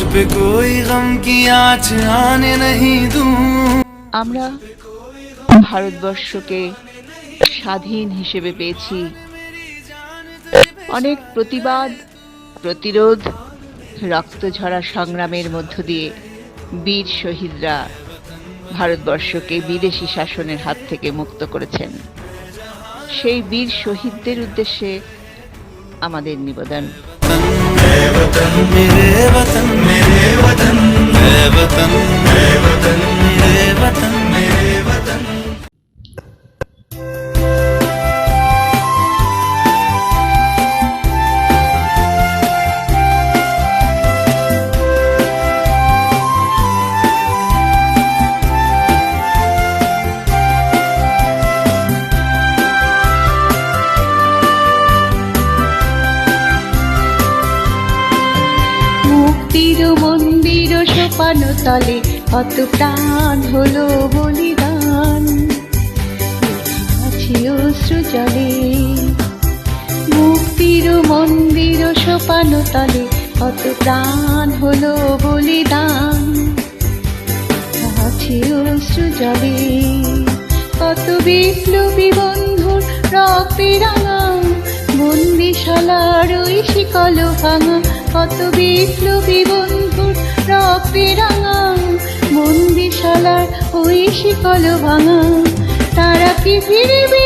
पे कोई गम की आँच आने नहीं दूं আমরা ভারতবর্ষকে স্বাধীন হিসেবে পেয়েছি অনেক প্রতিবাদ প্রতিরোধ রক্তঝরা সংগ্রামের মধ্য দিয়ে বীর শহীদরা ভারতবর্ষকে বিদেশি শাসনের হাত থেকে মুক্ত করেছেন সেই বীর শহীদদের উদ্দেশ্যে আমাদের নিবেদন মন্দির তলে, কত প্রাণ হলো বলিদান। আছে মুক্তির মন্দির সোপানো তলে, কত প্রাণ হলো বলিদান। আছে অশ্রু কত বিপ্লবী বন্ধুর রক্তে রাঙা বন্দিশালার ওই ভাঙা, কত বিপ্লবী বন্ধুর রক্তে রাঙা বন্দিশালার ওই শিকল ভাঙা তারা কি ফিরবে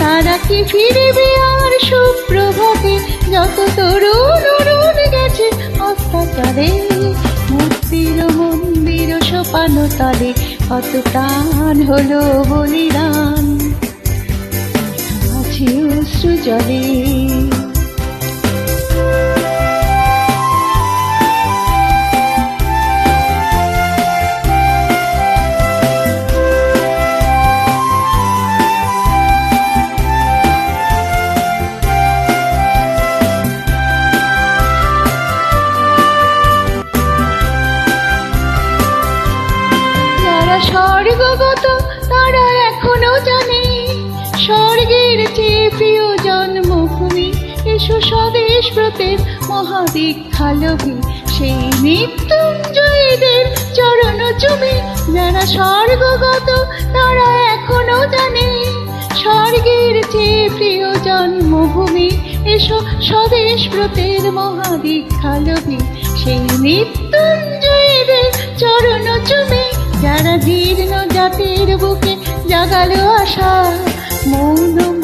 তারা কি ফিরবে আর সুপ্রভাতে যত তরুণ অরুণ গেছে অত্যাচারে মুক্তির মন্দির সোপানো তলে কত প্রাণ হলো বলিদান আছে অশ্রু জলে ব্রতের মহাদীক্ষালভী সেই মৃত্যুঞ্জয়ীদের চরণ চুমে যারা স্বর্গগত তারা এখনও জানে। স্বর্গের চেয়ে প্রিয় জন্মভূমি, এসো স্বদেশ ব্রতের মহাদীক্ষালভী সেই মৃত্যুঞ্জয়ীদের চরণ চুমে যারা জীর্ণ জাতির বুকে জাগালো আশা মৌন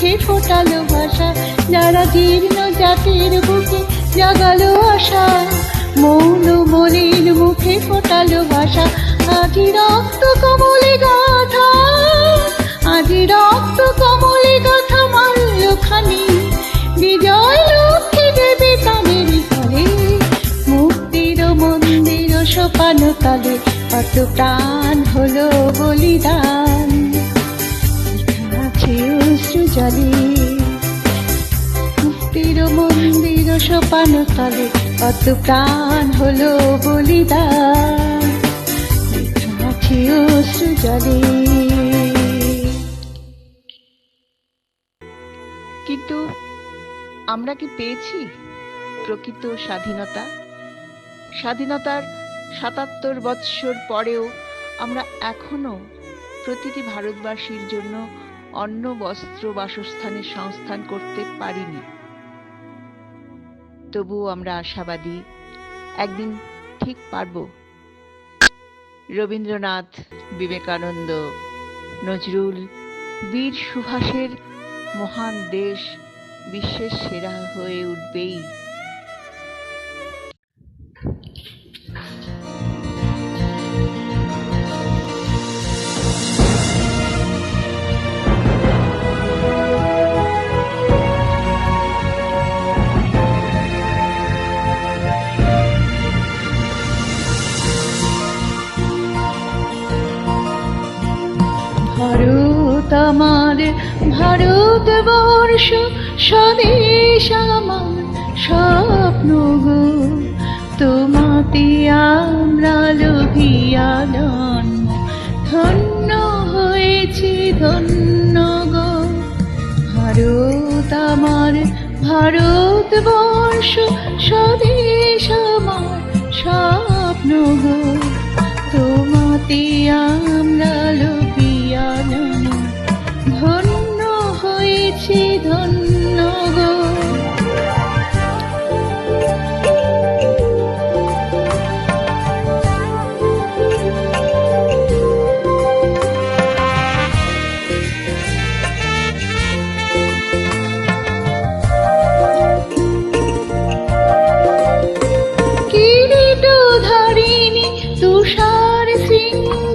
মুখে ফোটালো ভাষা, যারা জীর্ণ জাতির বুকে জাগালো আশা। মৌন বলিন মুখে ফোটালো ভাষা, আজি রক্ত কমলে গাথা। আজি রক্ত কমলে গাথা মাল্য খানি। বিজয় লক্ষ্মী দেবী তাদের ঘরে। মুক্তির মন্দির সোপানো তলে কত প্রাণ হলো বলিদান। জলে মুক্তির মন্দির সোপানো তলে কত প্রাণ হলো বলিদান। জলে কিন্তু আমরা কি পেয়েছি প্রকৃত স্বাধীনতা? স্বাধীনতার সাতাত্তর বৎসর পরেও আমরা এখনও প্রতিটি ভারতবাসীর জন্য অন্ন, বস্ত্র, বাসস্থানের সংস্থান করতে পারিনি। তবুও আমরা আশাবাদী, একদিন ঠিক পারব। রবীন্দ্রনাথ বিবেকানন্দ, নজরুল, বীর সুভাষের মহান দেশ বিশ্বের সেরা হয়ে উঠবেই। আমার ভারতবর্ষ, স্বদেশ আমার স্বপ্ন গো। তোমাতে আমরা লোভিয়া জন্ম ধন্য হয়েছি, ধন্য গো। ভারত আমার ভারত ভারতবর্ষ, স্বদেশ আমার স্বপ্ন গো। তোমাতে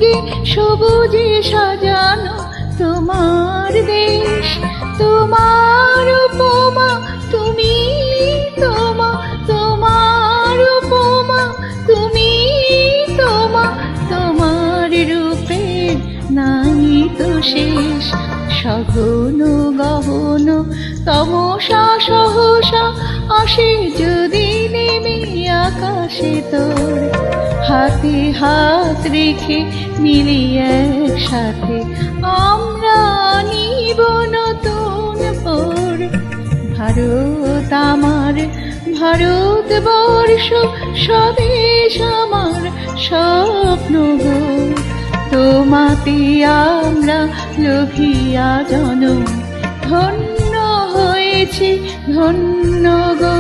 শৃঙ্গে সবুজে সাজানো তোমার দেশ। তোমার উপমা, তুমি তোমা, তোমার উপমা, তুমি তোমা, তোমার রূপে নাই তো শেষ। সঘন গহন, তমসা সহসা আসে যদি নেমে আকাশে তোর। হাতে হাত রেখে মিলি একসাথে আমরা নিব নতুন পর। ভারত আমার, ভারতবর্ষ স্বদেশ আমার স্বপ্ন তোমাতে আমরা লোভিয়া জন ধন্য হয়েছি ধন্য গো।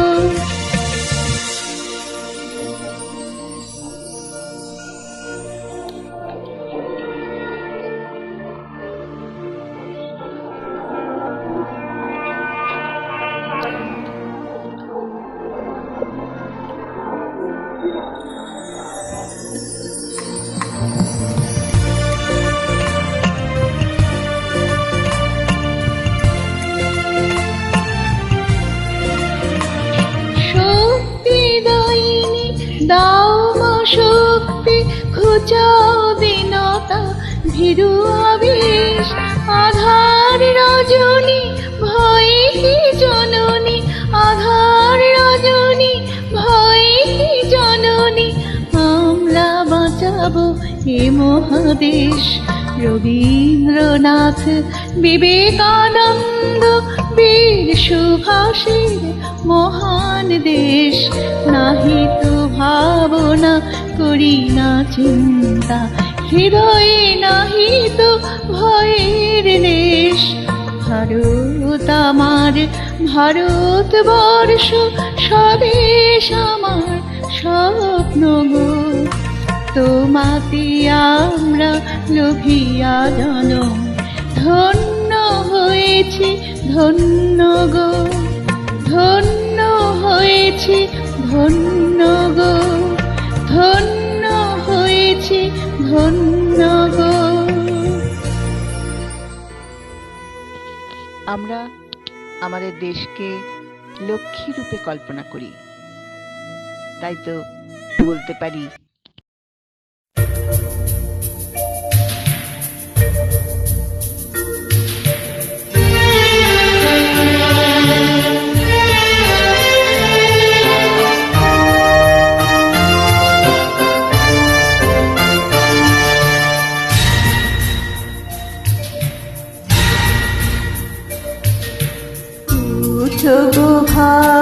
দিনতা ভীরু আবেশ, আধার রজনী ভয়ে জননী, আধার রজনী ভয়ে জননী, আমরা বাঁচাবো এ মহাদেশ। রবীন্দ্রনাথ বিবেকানন্দ বীর সুভাষের মহান দেশ। নাহি তো ভাবনা করি না চিন্তা, হৃদয়ে নাহি তো ভয়ের দেশ ভারত আমার, ভারতবর্ষ স্বদেশ আমার স্বপ্ন গো। তোমাতে আমরা লোভিয়া জন ধন্য হয়েছি ধন্য গো, ধন্য হয়েছি, ধন্য গো, ধন্য হয়েছি, ধন্য গো। আমরা আমাদের দেশকে লক্ষ্মী রূপে কল্পনা করি। তাই তো বলতে পারি উঠো গো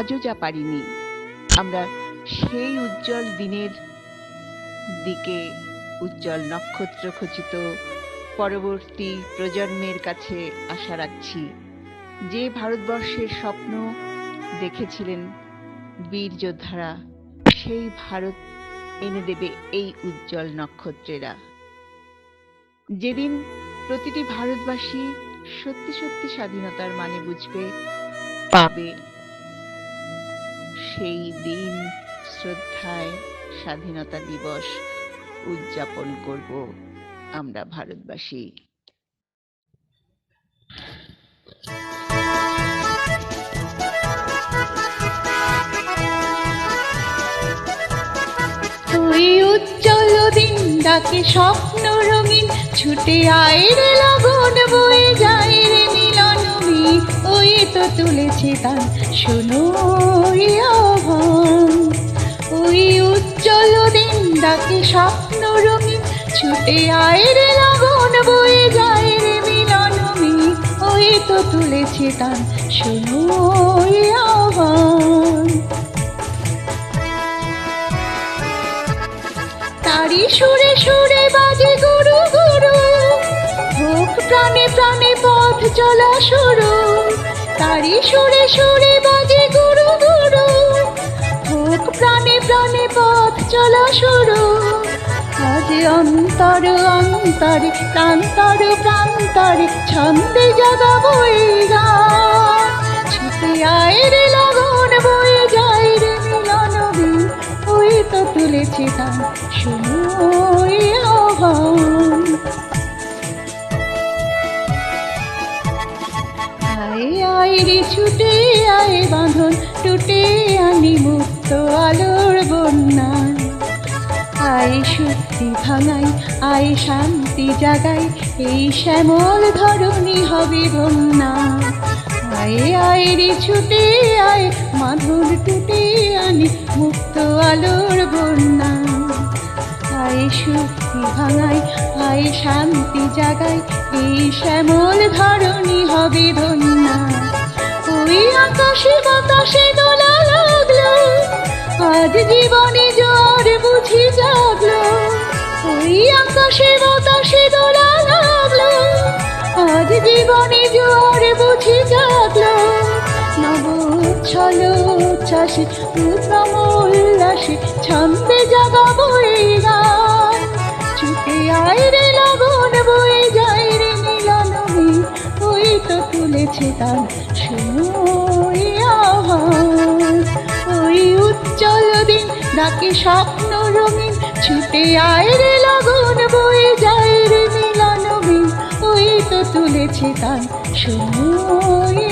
আজও যা পারিনি। আমরা সেই উজ্জ্বল দিনের দিকে উজ্জ্বল নক্ষত্র খচিত পরবর্তী প্রজন্মের কাছে আশা রাখছি। যে ভারতবর্ষের স্বপ্ন দেখেছিলেন বীর যোদ্ধারা, সেই ভারত এনে দেবে এই উজ্জ্বল নক্ষত্রেরা। যেদিন প্রতিটি ভারতবাসী সত্যি সত্যি স্বাধীনতার মানে বুঝবে, পাবে সেই দিন শ্রদ্ধায় স্বাধীনতা দিবস উদযাপন করব আমরা ভারতবাসী। ওই উজ্জ্বল দিন, ডাকে স্বপ্ন রঙিন, ছুটে আয় রে লগন বয়ে যায়। ওই তো তুলেছে তার শোনো আহ্বান। ওই উজ্জ্বল দিন ডাকে স্বপ্ন রঙিন, ছুটে আয় রে লগন বয়ে যায় রে মিলনমি ওই তো তুলেছে তার শোনো আহ্বান। তারি সুরে সুরে বাজে গুরু গুরু হোক প্রাণে প্রাণে পথ চলা শুরু। তারি সুরে সুরে বাজে গুরু গুরু। হোক প্রাণে প্রাণে পথ চলা শুরু। আজ অন্তর অন্তরে, প্রান্তর প্রান্তরে ছন্দে জাগাবো এই গান ছুটে আয় রে লগন, বয়ে যায় রে মিলনবী ওই তো তুলেছে গান শুনো টুটে আনি মুক্ত আলোর বন্যা আয় শক্তি ভাঙাই, আয় শান্তি জাগাই, এই শ্যামল ধরণী হবে বন্যা। আয় আয় রে ছুটে, আয় মাধুর টুটে আনি মুক্ত আলোর বন্যা। সুখে ভাঙায় আয় শান্তি জাগায় এই শ্যামল ধরণী হবে ধন্যা ওই আকাশে বাতাসে দোলা লাগল। আজ জীবনে জ্বর বুঝি জাগলো। ওই আকাশে বাতাসে দোলা লাগল। আজ জীবনে জ্বর বুঝি জাগলো। নব ছল চাষে উত্তম উল্লাসে ছন্দে জাগাবো এই গান। ছুটে আয় রে লগন বয়ে যায় রে নীলনবী। ওই তো তুলেছে তার আহ্বান ওই উজ্জ্বল দিন ডাকে স্বপ্ন রঙিন? ছুটে আয় রে লগন, বয়ে যায় রে মিলানবি ওই তো তুলেছে তার আহ্বান